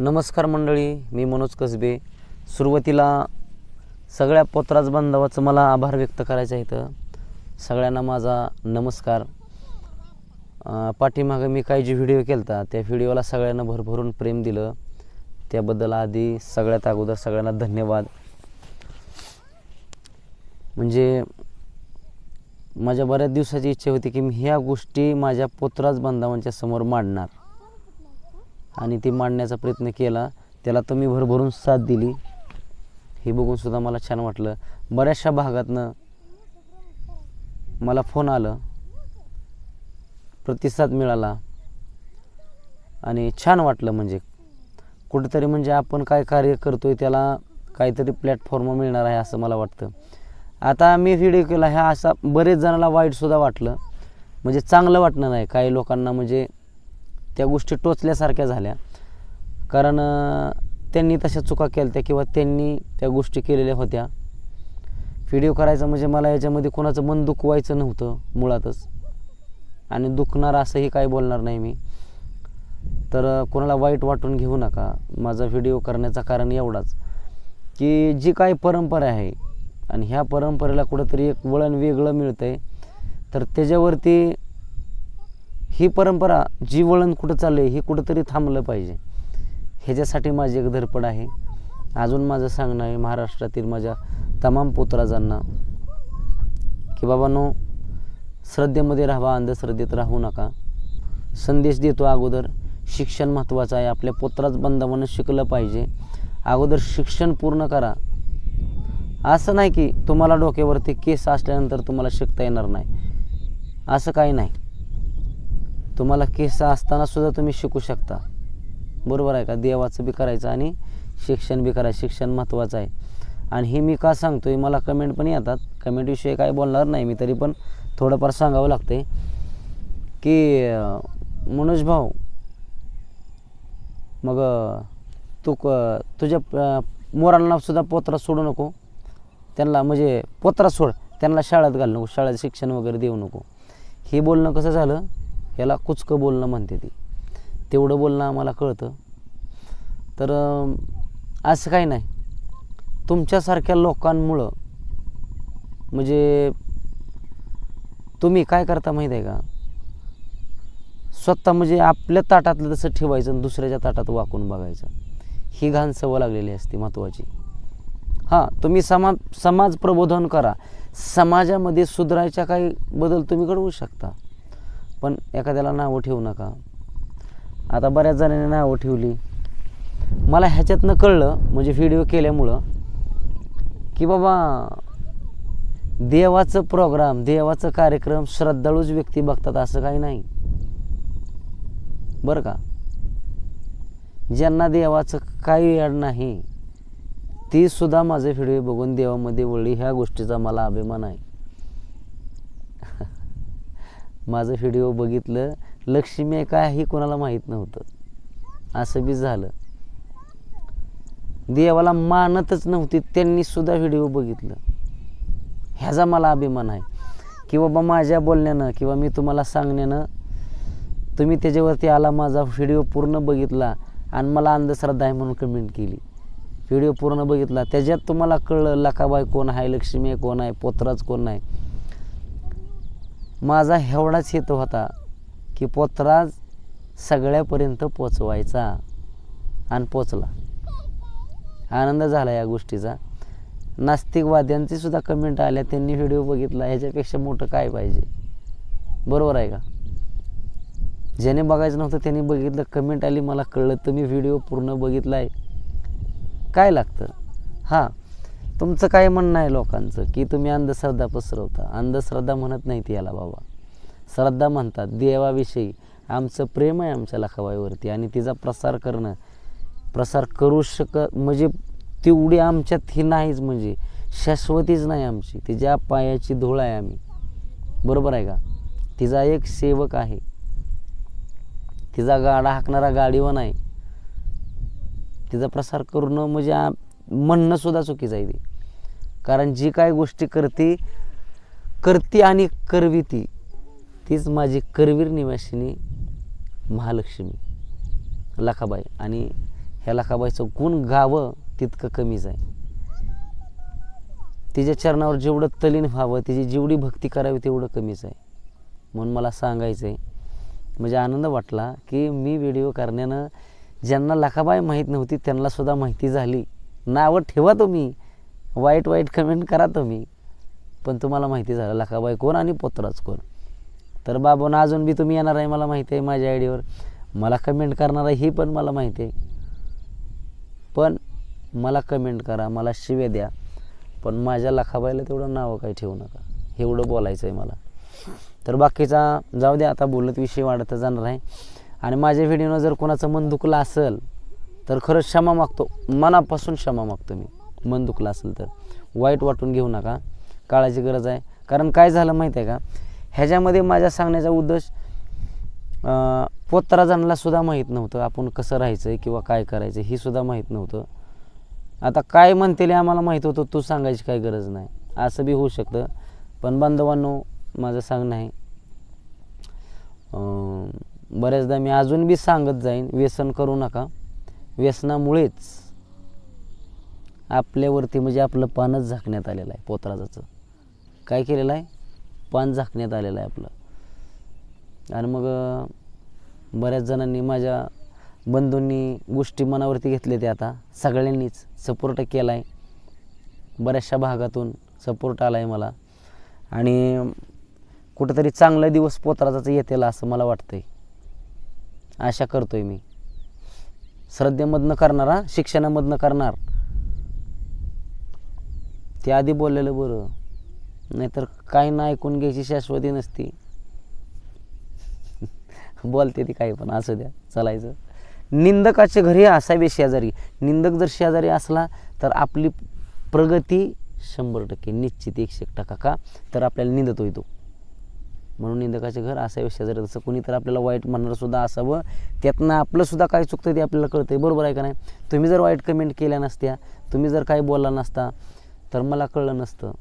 नमस्कार मंडळी मी मनोज कसबे. सुरुवातीला सगळ्या पोतराज बांधवाचं मला आभार व्यक्त करायचं आहे इथं. सगळ्यांना माझा नमस्कार. पाठीमागं मी काही जे व्हिडिओ केलता त्या व्हिडिओला सगळ्यांना भरभरून प्रेम दिलं. त्याबद्दल आधी सगळ्यात अगोदर सगळ्यांना धन्यवाद. म्हणजे माझ्या बऱ्याच दिवसाची इच्छा होती की मी ह्या गोष्टी माझ्या पोतराज बांधवांच्या समोर मांडणार. आणि ती मांडण्याचा प्रयत्न केला. त्याला तुम्ही भरभरून साथ दिली. हे बघूनसुद्धा मला छान वाटलं. बऱ्याचशा भागातनं मला फोन आलं. प्रतिसाद मिळाला. आणि छान वाटलं म्हणजे. कुठेतरी म्हणजे आपण काय कार्य करतो आहे त्याला काहीतरी प्लॅटफॉर्म मिळणार आहे असं मला वाटतं. आता मी व्हिडिओ केला ह्या असा बरेच जणाला वाईटसुद्धा वाटलं. म्हणजे चांगलं वाटणं नाही. काही लोकांना म्हणजे त्या गोष्टी टोचल्यासारख्या झाल्या. कारण त्यांनी तशा चुका केल्या त्या किंवा त्यांनी त्या गोष्टी केलेल्या होत्या. व्हिडिओ करायचा म्हणजे मला याच्यामध्ये कोणाचं मन दुखवायचं नव्हतं मुळातच. आणि दुखणार असंही काही बोलणार नाही मी. तर कोणाला वाईट वाटून घेऊ नका. माझा व्हिडिओ करण्याचं कारण एवढाच. की जी काही परंपरा आहे आणि ह्या परंपरेला कुठंतरी एक वळण वेगळं मिळतं आहे तर त्याच्यावरती ही परंपरा जी वळण कुठं चाललं आहे ही कुठंतरी थांबलं पाहिजे. ह्याच्यासाठी माझी एक धडपड आहे. अजून माझं सांगणं आहे महाराष्ट्रातील माझ्या तमाम पुत्राजांना की बाबांनो श्रद्धेमध्ये राहावा अंधश्रद्धेत राहू नका. संदेश देतो अगोदर शिक्षण महत्त्वाचं आहे. आपल्या पुत्राच बंधवानं शिकलं पाहिजे. अगोदर शिक्षण पूर्ण करा. असं नाही की तुम्हाला डोक्यावरती केस असल्यानंतर तुम्हाला शिकता येणार नाही. असं काही नाही. तुम्हाला केस असताना सुद्धा तुम्ही शिकू शकता. बरोबर आहे का? देवाचं बी करायचं आणि शिक्षण बी करायचं शिक्षण महत्त्वाचं आहे. आणि हे मी का सांगतो आहे मला कमेंट पण येतात. कमेंटविषयी काय बोलणार नाही मी तरी पण थोडंफार सांगावं लागतंय. की मनोज भाऊ मग तू क तुझ्या अं, मोरांना सुद्धा पोत्रा सोडू नको. त्यांना म्हणजे पोत्रा सोड. त्यांना शाळेत घाल नको. शाळेत शिक्षण वगैरे देऊ नको. हे बोलणं कसं झालं? याला कुचकं बोलणं म्हणते ती. तेवढं बोलणं आम्हाला कळतं. तर असं काही नाही. तुमच्यासारख्या लोकांमुळं म्हणजे तुम्ही काय करता माहीत आहे का? स्वतः म्हणजे आपल्या ताटातलं तसं ठेवायचं आणि दुसऱ्याच्या ताटात वाकून बघायचं. ही घाण सवय लागलेली असते महत्त्वाची हां तुम्ही समा समाज प्रबोधन करा. समाजामध्ये सुधारायच्या काही बदल तुम्ही घडवू शकता. पण एखाद्याला नावं ठेवू नका. आता बऱ्याच जणांनी नावं ठेवली. मला ह्याच्यातनं कळलं म्हणजे व्हिडिओ केल्यामुळं की बाबा देवाचं प्रोग्राम देवाचं कार्यक्रम श्रद्धाळूच व्यक्ती बघतात असं काही नाही. बरं का? ज्यांना देवाचं काही अड नाही ती सुद्धा माझे व्हिडिओ बघून देवामध्ये वळली. ह्या गोष्टीचा मला अभिमान आहे. माझं व्हिडिओ बघितलं लक्ष्मी आहे काय हे कोणाला माहीत नव्हतं. असं बी झालं. देवाला मानतच नव्हती त्यांनी सुद्धा व्हिडिओ बघितलं. ह्याचा मला अभिमान आहे. की बाबा माझ्या बोलण्यानं किंवा मी तुम्हाला सांगण्यानं तुम्ही त्याच्यावरती आला माझा व्हिडिओ पूर्ण बघितला आणि मला अंधश्रद्धा आहे म्हणून कमेंट केली. व्हिडिओ पूर्ण बघितला. त्याच्यात तुम्हाला कळलं लकाबाई कोण आहे लक्ष्मी कोण आहे पोत्राज कोण आहे. माझा एवढाच हेतू होता की पोतराज सगळ्यापर्यंत पोचवायचा आणि पोचला. आनंद झाला या गोष्टीचा. नास्तिकवाद्यांचे सुद्धा कमेंट आल्या त्यांनी व्हिडिओ बघितला ह्याच्यापेक्षा मोठं काय पाहिजे? बरोबर आहे का? ज्याने बघायचं नव्हतं त्यांनी बघितलं कमेंट आली मला कळलं तुम्ही व्हिडिओ पूर्ण बघितला आहे काय लागतं? हां तुमचं काय म्हणणं आहे लोकांचं की तुम्ही अंधश्रद्धा पसरवता. अंधश्रद्धा म्हणत नाहीत याला बाबा. श्रद्धा म्हणतात देवाविषयी. आमचं प्रेम आहे आमच्या लखाबाईवरती आणि तिचा प्रसार करणं प्रसार करू शक म्हणजे तेवढी आमच्यात ही नाहीच म्हणजे शाश्वतीच नाही आमची. तिच्या पायाची धूळ आहे आम्ही. बरोबर आहे का? तिचा एक सेवक आहे. तिचा गाडा हाकणारा गाडीवर नाही तिचा प्रसार करणं म्हणजे म्हणणंसुद्धा चुकीचं आहे ती. कारण जी काय गोष्टी करते करती आणि करवी ती तीच माझी करवीर निवासिनी महालक्ष्मी लखाबाई. आणि ह्या लखाबाईचं गुण गावं तितकं कमीच आहे तिच्या चरणावर जेवढं तलीन व्हावं तिची जेवढी भक्ती करावी तेवढं कमीच आहे म्हणून मला सांगायचं आहे म्हणजे आनंद वाटला की मी व्हिडिओ करण्यानं ज्यांना लखाबाई माहीत नव्हती त्यांना सुद्धा माहिती झाली. नावं ठेवा तुम्ही. वाईट वाईट कमेंट करा तुम्ही. पण तुम्हाला माहिती झालं लखाबाई कोण आणि पोत्राच कोण? तर बाबून अजून बी तुम्ही येणार आहे मला माहिती आहे माझ्या आयडीवर. मला कमेंट करणार आहे ही पण मला माहिती आहे. पण मला कमेंट करा मला शिव्या द्या. पण माझ्या लखाबाईला तेवढं नावं काही ठेवू नका. एवढं बोलायचं आहे मला. तर बाकीचा जाऊ द्या आता बोलत विषय वाढत जाणार आहे. आणि माझ्या व्हिडिओनं जर कोणाचं मन दुखलं असेल तर खरंच क्षमा मागतो. मनापासून क्षमा मागतो मी. मन दुखलं असेल तर. वाईट वाटून घेऊ नका. काळाची गरज आहे. कारण काय झालं माहीत आहे का? ह्याच्यामध्ये माझ्या सांगण्याचा उद्देश पोत्रा सुद्धा माहीत नव्हतं आपण कसं राहायचं आहे किंवा काय करायचं ही सुद्धा माहीत नव्हतं. आता काय म्हणतेले आम्हाला माहीत होतं तू सांगायची काही गरज नाही. असं बी होऊ शकतं. पण बांधवांनो माझं सांगणं आहे बऱ्याचदा मी अजून बी सांगत जाईन व्यसन करू नका. व्यसनामुळेच आपल्यावरती म्हणजे आपलं पानच झाकण्यात आलेलं आहे पोतराजाचं. काय केलेलं आहे? पान झाकण्यात आलेलं आहे आपलं. आणि मग बऱ्याच जणांनी माझ्या बंधूंनी गोष्टी मनावरती घेतल्या त्या आता. सगळ्यांनीच सपोर्ट केला आहे बऱ्याचशा भागातून सपोर्ट आला आहे मला. आणि कुठंतरी चांगला दिवस पोतराजाचं येतेला असं मला वाटतंय. आशा करतोय मी. श्रद्धेमधनं करणार हा? शिक्षणामधनं करणार. ते आधी बोललेलं बरं. नाहीतर काही ना ऐकून घ्यायची शाश्वती नसती. बोलते ती काही पण असं द्या चालायचं. निंदकाच्या घरी असावे शेजारी. निंदक जर शेजारी असला तर आपली प्रगती शंभर टक्के निश्चित एकशे एक टक्का का? तर आपल्याला निंदतो येतो म्हणून निंदकाचे घर असावे शेजारी. तसं कोणी तर आपल्याला वाईट म्हणणारसुद्धा असावं त्यातनं आपलंसुद्धा काय चुकतं ते आपल्याला कळतंय. बरोबर आहे का नाही? तुम्ही जर वाईट कमेंट केल्या नसत्या तुम्ही जर काही बोलला नसता तर मला कळलं नसतं.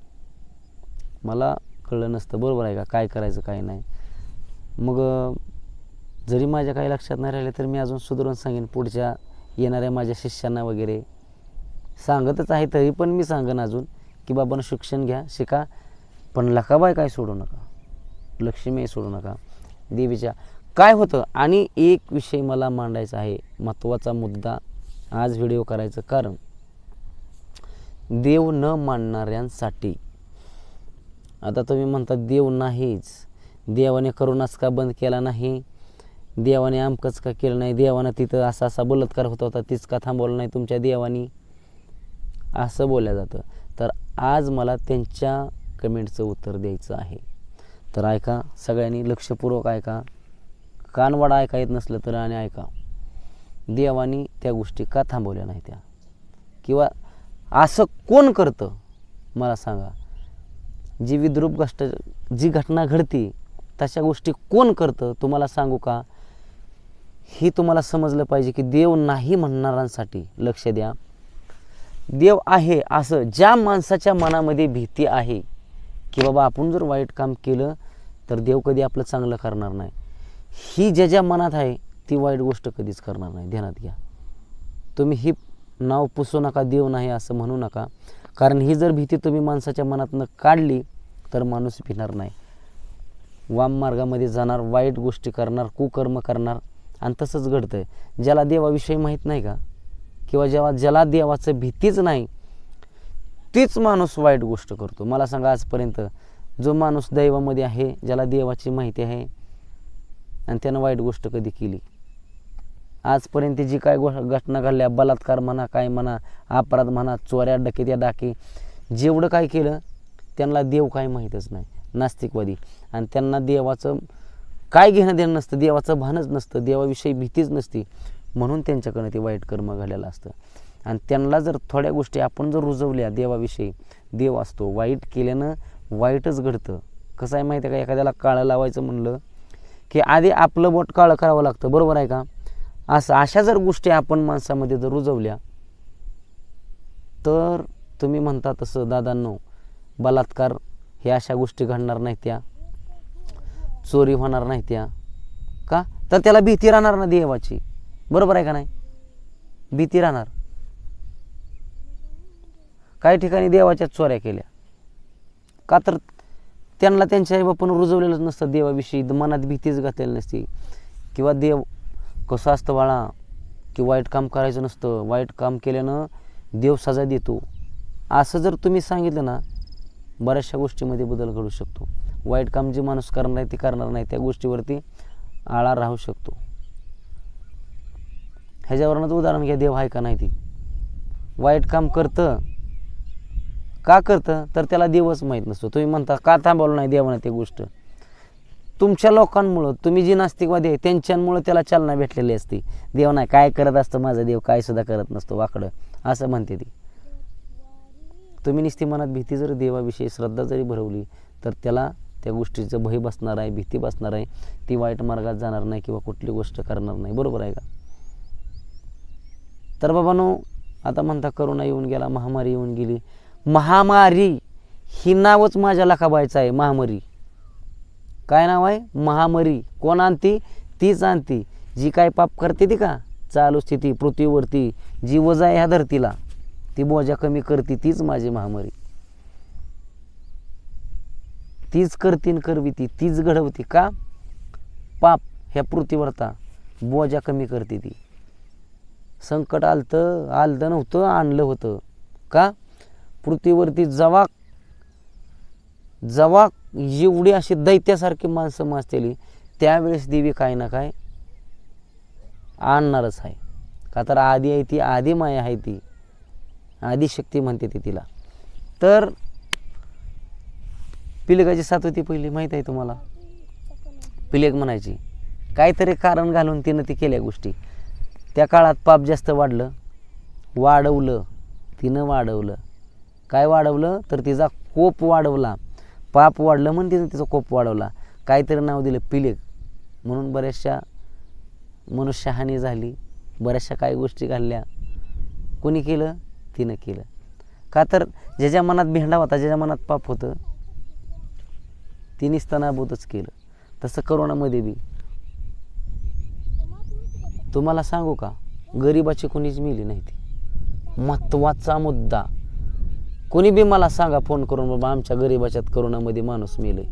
मला कळलं नसतं. बरोबर आहे का? काय करायचं काय नाही. मग जरी माझ्या काही लक्षात नाही राहिले तर मी अजून सुधारून सांगेन पुढच्या येणाऱ्या माझ्या शिष्यांना वगैरे. सांगतच आहे तरी पण मी सांगेन अजून की बाबांना शिक्षण घ्या शिका. पण लकाबाय काय सोडू नका. लक्ष्मी सोडू नका. देवीच्या. काय होतं? आणि एक विषय मला मांडायचा आहे. महत्त्वाचा मुद्दा आज व्हिडिओ करायचं कारण देव न मानणाऱ्यांसाठी. आता तुम्ही म्हणता देव नाहीच. देवाने करूनच का बंद केला नाही? देवाने आमकंच का केलं नाही? देवानं तिथं असा असा बलात्कार होत होता तीच का थांबवलं नाही तुमच्या देवानी? असं बोललं जातं. तर आज मला त्यांच्या कमेंटचं उत्तर द्यायचं आहे. तर ऐका सगळ्यांनी लक्षपूर्वक ऐका. कानवाडा ऐका येत नसलं तर आणि ऐका. देवानी त्या गोष्टी का थांबवल्या नाही त्या? किंवा असं कोण करतं? मला सांगा. जी विद्रूप गोष्ट जी घटना घडती तशा गोष्टी कोण करतं? तुम्हाला सांगू का? हे तुम्हाला समजलं पाहिजे की देव नाही म्हणणाऱ्यांसाठी. लक्ष द्या. देव आहे असं ज्या माणसाच्या मनामध्ये भीती आहे की बाबा आपण जर वाईट काम केलं तर देव कधी आपलं चांगलं करणार नाही. ही ज्या ज्या मनात आहे ती वाईट गोष्ट कधीच करणार नाही. ध्यानात घ्या. तुम्ही ही नाव पुसू नका देव नाही असं म्हणू नका. कारण ही जर भीती तुम्ही माणसाच्या मनातनं काढली तर माणूस भिणार नाही. वाम मार्गामध्ये जाणार वाईट गोष्टी करणार कुकर्म करणार आणि तसंच घडतं आहे ज्याला देवाविषयी माहीत नाही का? किंवा जेव्हा ज्याला देवाचं भीतीच नाही तीच माणूस वाईट गोष्ट करतो. मला सांगा आजपर्यंत जो माणूस दैवामध्ये आहे ज्याला देवाची माहिती आहे आणि त्यानं वाईट गोष्ट कधी केली? आजपर्यंत जी काय गो घटना घडल्या? बलात्कार म्हणा काय म्हणा अपराध म्हणा चोऱ्या डकेत्या डाके. जेवढं काय केलं त्यांना देव काय माहीतच नाही नास्तिकवादी. आणि त्यांना देवाचं काय घेणं देणं नसतं देवाचं भानच नसतं देवाविषयी भीतीच नसती. म्हणून त्यांच्याकडनं ते वाईट कर्म घडलेलं असतं. आणि त्यांना जर थोड्या गोष्टी आपण जर रुजवल्या देवाविषयी देव असतो वाईट केल्यानं वाईटच घडतं. कसं आहे माहिती आहे का? एखाद्याला काळं लावायचं म्हणलं की आधी आपलं बोट काळं करावं लागतं बरोबर आहे का? असं अशा जर गोष्टी आपण माणसामध्ये जर रुजवल्या तर तुम्ही म्हणता तसं दादांनो बलात्कार हे अशा गोष्टी घडणार नाही त्या चोरी होणार नाही त्या का? तर त्याला भीती राहणार ना देवाची. बरोबर आहे का नाही? भीती राहणार. काही ठिकाणी देवाच्या चोऱ्या केल्या. का तर त्यांना त्यांच्या आईबापानं रुजवलेलंच नसतं. देवाविषयी मनात भीतीच घातलेली नसती. किंवा देव कसं असतं बाळा की वाईट काम करायचं नसतं. वाईट काम केल्यानं देव सजा देतो. असं जर तुम्ही सांगितलं ना बऱ्याचशा गोष्टीमध्ये बदल घडू शकतो. वाईट काम जे माणूस करणार आहे ते करणार नाही. त्या गोष्टीवरती आळा राहू शकतो. ह्याच्यावरनंच उदाहरण घ्या देव आहे का नाही ती. वाईट काम करतं. का करतं? तर त्याला देवच माहीत नसतो. तुम्ही म्हणता का थांबवलं नाही देवानं ते गोष्ट? तुमच्या लोकांमुळं तुम्ही जी नास्तिकवादी आहे त्यांच्यामुळं त्याला चालना भेटलेली असते. देव नाही काय करत असतं माझा देव काय सुद्धा करत नसतो वाकडं. असं म्हणते ती. तुम्ही निस्ती मनात भीती जर देवाविषयी श्रद्धा जरी भरवली तर त्याला त्या गोष्टीचं भय बसणार आहे भीती बसणार आहे. ती वाईट मार्गात जाणार नाही किंवा कुठली गोष्ट करणार नाही. बरोबर आहे का? तर बाबांनो आता म्हणता करोना येऊन गेला महामारी येऊन गेली. महामारी ही नावच माझ्या लखाबायचं आहे महामारी. काय नाव आहे? महामारी. कोण आणती? तीच आणती. जी काय पाप करते ती का? चालू स्थिती पृथ्वीवरती. जी वजा आहे ह्या धरतीला ती बोजा कमी करते तीच माझी महामारी. तीच करतीन करविती तीच घडवती. का? पाप ह्या पृथ्वीवरता बोजा कमी करते ती. संकट आलतं आलतं नव्हतं आणलं होतं. का? पृथ्वीवरती जवाक जवाक जेवढी अशी दैत्यासारखी माणसं माजतेली त्यावेळेस देवी काय ना काय आणणारच आहे. का तर आधी आहे ती आधी माया आहे ती. आदिशक्ती म्हणते ती तिला. तर पिलगाची साथ होती पहिली माहीत आहे तुम्हाला? पिलेग म्हणायची काहीतरी कारण घालून तिनं ती केल्या गोष्टी. त्या काळात पाप जास्त वाढलं वाढवलं तिनं वाढवलं. काय वाढवलं? तर तिचा कोप वाढवला. पाप वाढलं म्हणून तिनं तिचा कोप वाढवला. काहीतरी नाव दिलं पिलेक म्हणून बऱ्याचशा मनुष्यहानी झाली. बऱ्याचशा काही गोष्टी घालल्या कोणी केलं? तिनं केलं. का तर ज्याच्या मनात भेंडा होता ज्याच्या मनात पाप होतं तिने स्तनाभूतच केलं. तसं करोनामध्ये बी. तुम्हाला सांगू का? गरिबाची कोणीच मिली नाही ती. महत्त्वाचा मुद्दा. कोणी बी मला सांगा फोन करून बाबा आमच्या गरिबाच्यात करोनामध्ये माणूस मेलय.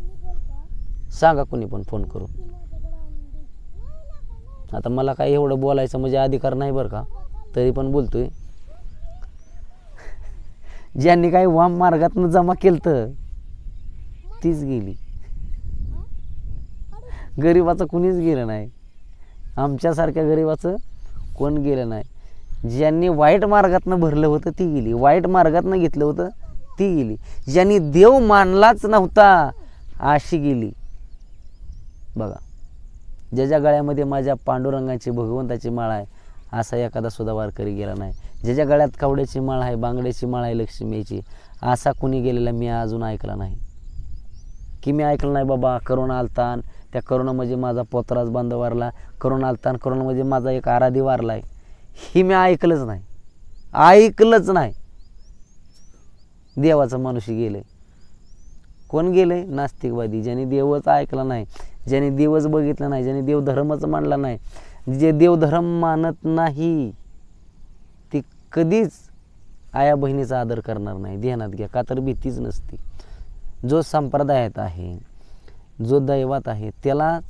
सांगा कोणी पण फोन करून. आता मला काय एवढं बोलायचं म्हणजे अधिकार नाही बरं का? तरी पण बोलतोय. ज्यांनी काही वाम मार्गातनं जमा केलं तर तीच गेली. गरिबाचं कुणीच गेलं नाही. आमच्यासारख्या गरिबाचं कोण गेलं नाही. ज्यांनी वाईट मार्गातनं भरलं होतं ती गेली. वाईट मार्गातनं घेतलं होतं ती गेली. ज्यांनी देव मानलाच नव्हता अशी गेली. बघा ज्याच्या गळ्यामध्ये माझ्या पांडुरंगाची भगवंताची माळ आहे असा एखादा सुद्धा वारकरी गेला नाही. ज्याच्या गळ्यात कावड्याची माळ आहे बांगड्याची माळ आहे लक्ष्मीची असा कुणी गेलेला मी अजून ऐकला नाही. की मी ऐकलं नाही बाबा करोना आलतान त्या करोनामध्ये माझा पोतराज बांध वारला करोना आलतान करोनामध्ये माझा एक आराधी वारला आहे हे मी ऐकलंच नाही. ऐकलंच नाही. देवाचं मनुष्य गेले. कोण गेले? नास्तिकवादी. ज्याने देवच ऐकला नाही ज्याने देवच बघितलं नाही ज्याने देवधर्मच मानला नाही जे देवधर्म मानत नाही ती कधीच आया बहिणीचा आदर करणार नाही. ध्यानात घ्या. का तर भीतीच नसती. जो संप्रदायात आहे जो दैवात आहे त्यालाच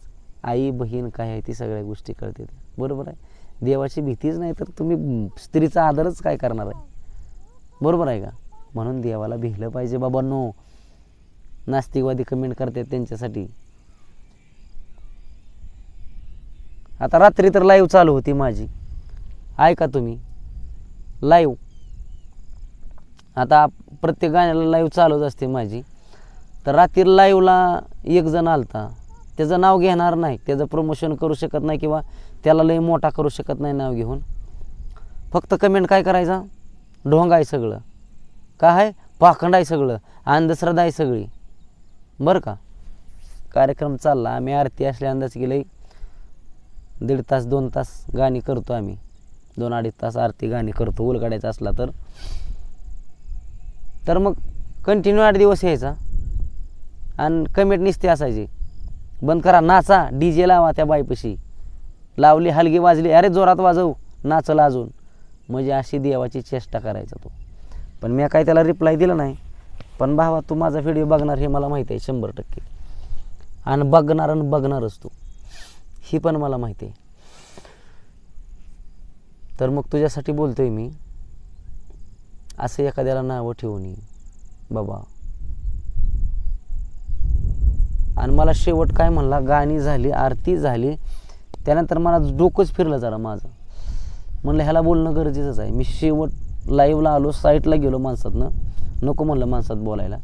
आई बहीण काय आहे ती सगळ्या गोष्टी कळते बरोबर आहे? देवाची भीतीच नाही तर तुम्ही स्त्रीचा आदरच काय करणार आहे? बरोबर आहे का? म्हणून देवाला भिलं पाहिजे बाबांनो. नास्तिकवादी कमेंट करतात त्यांच्यासाठी. आता रात्री तर लाईव्ह चालू होती माझी. ऐका तुम्ही. लाईव्ह आता प्रत्येक गाण्याला लाईव्ह चालूच असते माझी. तर रात्री लाईव्हला एक जण आलता. त्याचं नाव घेणार नाही. त्याचं प्रमोशन करू शकत नाही किंवा त्याला लई मोठा करू शकत नाही नाव घेऊन. फक्त कमेंट काय करायचा? ढोंग आहे सगळं. काय आहे पाखंड आहे सगळं. अंधश्रद्धा आहे सगळी. बरं का? कार्यक्रम चालला. आम्ही आरती असल्या अंदाज गेले दीड तास दोन तास गाणी करतो आम्ही. दोन अडीच तास आरती गाणी करतो. उलगाड्याचा असला तर. तर मग कंटिन्यू आठ दिवस यायचा. आणि कमेंट निसते असायची. बंद करा. नाचा. डी जे लावा त्या बाईपाशी. लावली हलगी वाजली अरे जोरात वाजव नाचला अजून. म्हणजे अशी देवाची चेष्टा करायचा तो. पण मी काय त्याला रिप्लाय दिला नाही. पण भावा तू माझा व्हिडिओ बघणार हे मला माहिती आहे शंभर टक्के. आणि बघणार आणि बघणारच तू. ही पण मला माहिती आहे. तर मग तुझ्यासाठी बोलतोय मी असं एखाद्याला नावं ठेवून ये, बाबा. आणि मला शेवट काय म्हणला गाणी झाली आरती झाली त्यानंतर मला डोकंच फिरलं जरा माझं. म्हणलं ह्याला बोलणं गरजेचंच आहे. मी शेवट लाईव्हला आलो साईटला गेलो माणसातनं. नको म्हणलं माणसात बोलायला.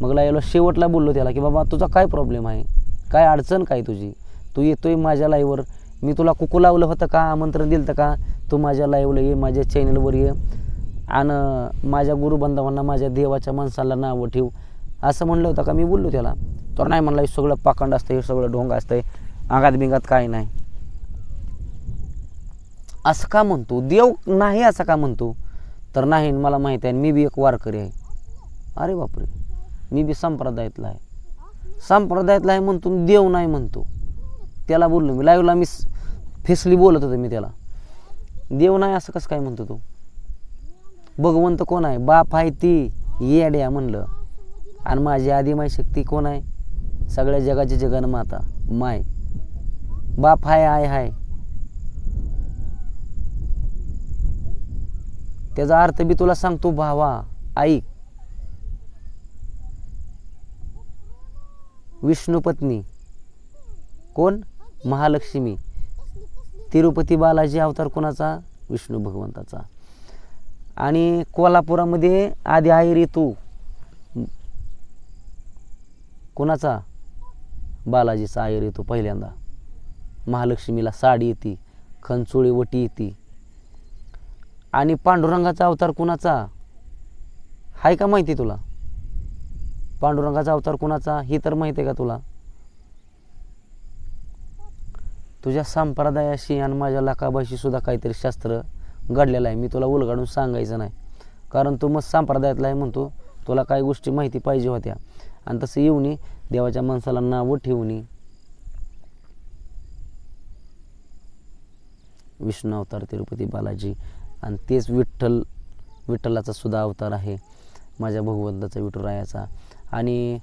मग लाईव्हला शेवटला बोललो त्याला की बाबा तुझा काय प्रॉब्लेम आहे? काय अडचण काय तुझी? तू येतोय माझ्या लाईव्हवर मी तुला कुकू लावलं होतं का? आमंत्रण दिलं होतं का? तू माझ्या लाईव्हला ये माझ्या चॅनलवर ये. आणि माझ्या गुरुबांधवांना माझ्या देवाच्या माणसाला नावं ठेव. असं म्हणलं होतं का? मी बोललो त्याला. तर नाही म्हणला हे सगळं पाखंड असतं हे सगळं ढोंग असतं आगात बिंगात काय नाही. असं का म्हणतो? देव नाही असं का म्हणतो? तर नाही मला माहीत आहे मी बी एक वारकरी आहे. अरे बापरे. मी बी संप्रदायातला आहे. संप्रदायातला आहे म्हणतो देव नाही म्हणतो. त्याला बोललो मी लाईव्हला मी फेसली बोलत होतो मी त्याला. देव नाही असं कसं काय म्हणतो तो? भगवंत कोण आहे? बाप आहे ती येड्या म्हणलं. आणि माझी आदिमाय शक्ती कोण आहे? सगळ्या जगाची जगन माता माय. बाप हाय आय हाय त्याचा अर्थ बी तुला सांगतो भावा ऐक. विष्णुपत्नी कोण? महालक्ष्मी. तिरुपती बालाजी अवतार कोणाचा? विष्णू भगवंताचा. आणि कोल्हापुरामध्ये आधी आयर येतो कोणाचा? बालाजीचा आयर येतो पहिल्यांदा. महालक्ष्मीला साडी येते खंचोळी वटी येते. आणि पांडुरंगाचा अवतार कुणाचा? आहे का माहिती तुला? पांडुरंगाचा अवतार कुणाचा? ही तर माहिती आहे का तुला? तुझ्या संप्रदायाशी आणि माझ्या लाकाबाशी सुद्धा काहीतरी शास्त्र घडलेलं आहे. मी तुला उलगाडून सांगायचं नाही. कारण तू मग संप्रदायातला आहे म्हणतो. तुला काही गोष्टी माहिती पाहिजे होत्या. आणि तसं येऊन ये, देवाच्या माणसाला नावं ठेवून विष्णू अवतार तिरुपती बालाजी आणि तेच विठ्ठल विठ्ठलाचा सुद्धा अवतार आहे माझ्या भगवंताचा विठुरायाचा. आणि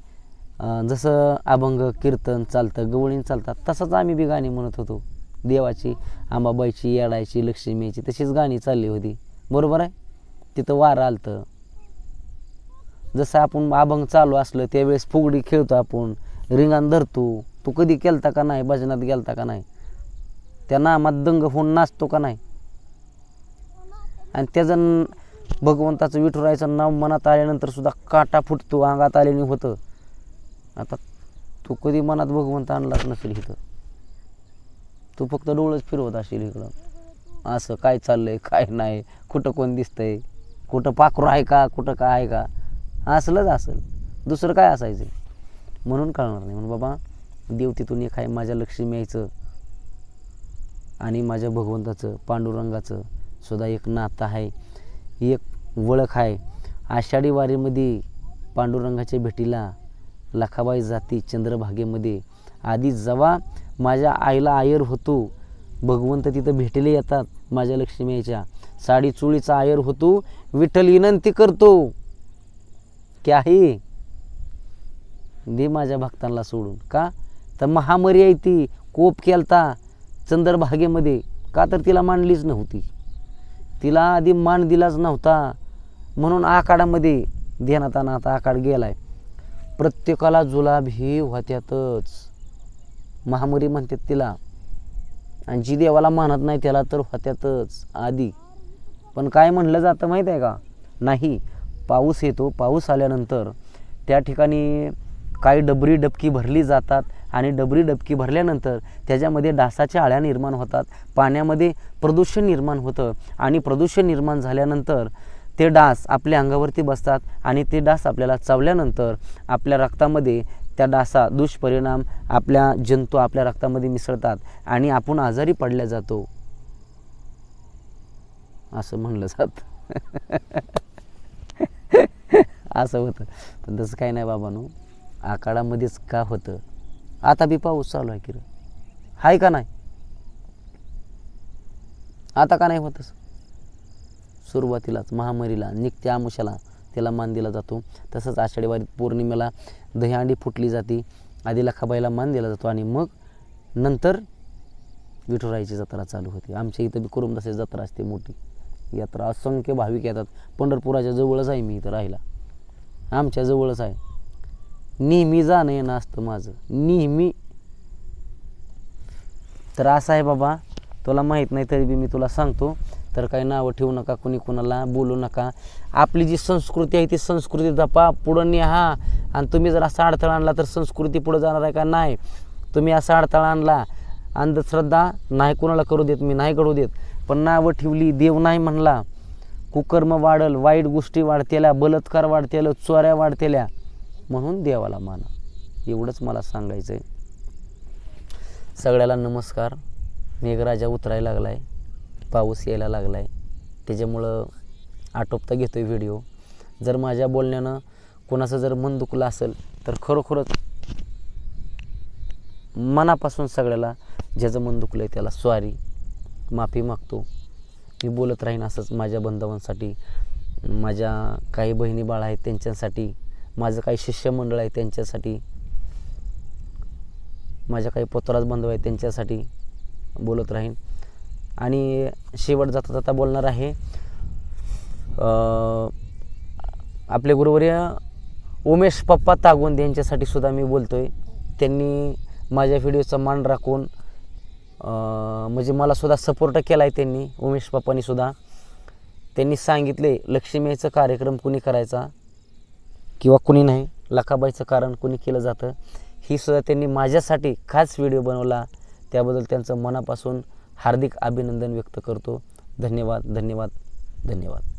जसं अभंग कीर्तन चालतं गवळीन चालतात तसंच आम्ही बी गाणी म्हणत होतो. देवाची आंबाबाईची येडायची लक्ष्मीची तशीच गाणी चालली होती. बरोबर आहे? तिथं वारं आलतं. जसं आपण अभंग चालू असलं त्यावेळेस फुगडी खेळतो आपण रिंगाण धरतो. तू कधी केलता का नाही? भजनात गेलता का नाही? त्या नामात दंग होऊन नाचतो का नाही? आणि त्याचं भगवंताचं विठुरायचं नाव मनात आल्यानंतर सुद्धा काटा फुटतो अंगात आल्याने होतं. आता तू कधी मनात भगवंत आणलाच नसेल इथं. तू फक्त डोळंच फिरवत असेल इकडं. असं काय चाललंय काय नाही कुठं कोण दिसतंय? कुठं पाखरू आहे का कुठं काय आहे का? असलंच असेल. दुसरं काय असायचं? म्हणून कळणार नाही. म्हणून बाबा देव तिथून एक आहे माझ्या लक्ष्मी यायचं. आणि माझ्या भगवंताचं पांडुरंगाचं सुद्धा एक नातं आहे एक ओळख आहे. आषाढी वारीमध्ये पांडुरंगाच्या भेटीला लखाबाई जाती चंद्रभागेमध्ये. आधी जेव्हा माझ्या आईला आयर होतो भगवंत तिथं भेटीला येतात माझ्या लक्ष्मी साडी चुळीचा आयर होतो विठ्ठल विनंती करतो की आहे दे माझ्या भक्तांना सोडून. का? तर महामरी आहे ती. कोप केलता. चंद्रभागेमध्ये का तर तिला मांडलीच नव्हती. तिला आधी मान दिलाच नव्हता. म्हणून आखाडामध्ये ध्यानात आणा आता आखाड गेलाय. प्रत्येकाला जुलाब ही होत्यातच. महामरी म्हणतात तिला. आणि जी देवाला मानत नाही त्याला तर होत्यातच आधी. पण काय म्हणलं जातं माहीत आहे का? नाही. पाऊस येतो. पाऊस आल्यानंतर त्या ठिकाणी काही डबरी डबकी भरली जातात. आणि डबरी डबकी भरल्यानंतर त्याच्यामध्ये डासाच्या आळ्या निर्माण होतात पाण्यामध्ये प्रदूषण निर्माण होतं आणि प्रदूषण निर्माण झाल्यानंतर ते डास आपल्या अंगावरती बसतात आणि ते डास आपल्याला चावल्यानंतर आपल्या रक्तामध्ये त्या डासा दुष्परिणाम आपल्या जंतू आपल्या रक्तामध्ये मिसळतात आणि आपण आजारी पडल्या जातो. असं म्हणलं जात. असं होतं. पण तसं काही नाही बाबांनो. आकाडामध्येच का होतं? आता बी पाऊस चालू आहे की रे आहे का नाही? आता का नाही होतच सुरुवातीलाच महामारीला निघत्या आमुषाला त्याला मान दिला जातो. तसंच आषाढीवारी पौर्णिमेला दहीहंडी फुटली जाते आधी लखाबाईला मान दिला जातो आणि मग नंतर विठुरायची जत्रा चालू होते. आमच्या इथं बी कुरुमदासाची जत्रा असते मोठी. यात्रा असंख्य भाविक येतात. पंढरपुराच्या जवळच आहे मी इथं राहायला. आमच्या जवळच आहे. नेहमी जाणं येणं असतं माझं. नेहमी. तर असं आहे बाबा. तुला माहीत नाही तरी बी मी तुला सांगतो. तर काही नावं ठेवू नका कुणी कुणाला बोलू नका. आपली जी संस्कृती आहे ती संस्कृती जपा. पुढं न्याहा आणि तुम्ही जर असा अडथळा आणला तर संस्कृती पुढं जाणार आहे का? नाही. तुम्ही असा अडथळा आणला अंधश्रद्धा नाही कोणाला करू देत मी नाही करू देत. पण नावं ठेवली देव नाही म्हणला. कुकर्म वाढल वाईट गोष्टी वाढतेल्या बलात्कार वाढतेल्या चोऱ्या वाढतेल्या. म्हणून देवाला माना. एवढंच मला सांगायचं आहे सगळ्याला नमस्कार. मेघराजा उतरायला लागला आहे पाऊस यायला लागला आहे त्याच्यामुळं आटोपता घेतो आहे व्हिडिओ जर माझ्या बोलण्यानं कोणाचं जर मन दुखलं असेल तर खरोखरच मनापासून सगळ्याला ज्याचं मन दुखलं आहे त्याला स्वारी माफी मागतो. मी बोलत राहीन असंच माझ्या बांधवांसाठी माझ्या काही बहिणी बाळ आहेत त्यांच्यासाठी माझं काही शिष्यमंडळ आहे त्यांच्यासाठी. माझ्या काही पोतराज बांधव आहेत त्यांच्यासाठी बोलत राहीन. आणि शेवट जाता जाता बोलणार आहे आपले गुरुवर्य उमेश पप्पा तागोंद यांच्यासाठी सुद्धा मी बोलतो आहे त्यांनी माझ्या व्हिडिओचा मान राखून म्हणजे मला सुद्धा सपोर्ट केला आहे त्यांनी उमेश पप्पांनी सुद्धा. त्यांनी सांगितले लक्ष्मीचं कार्यक्रम कुणी करायचा? किंवा कुणी नाही लखाबाईचं कारण कुणी केलं जातं ही सुद्धा त्यांनी माझ्यासाठी खास व्हिडिओ बनवला. त्याबद्दल त्यांचं मनापासून हार्दिक अभिनंदन व्यक्त करतो. धन्यवाद धन्यवाद धन्यवाद.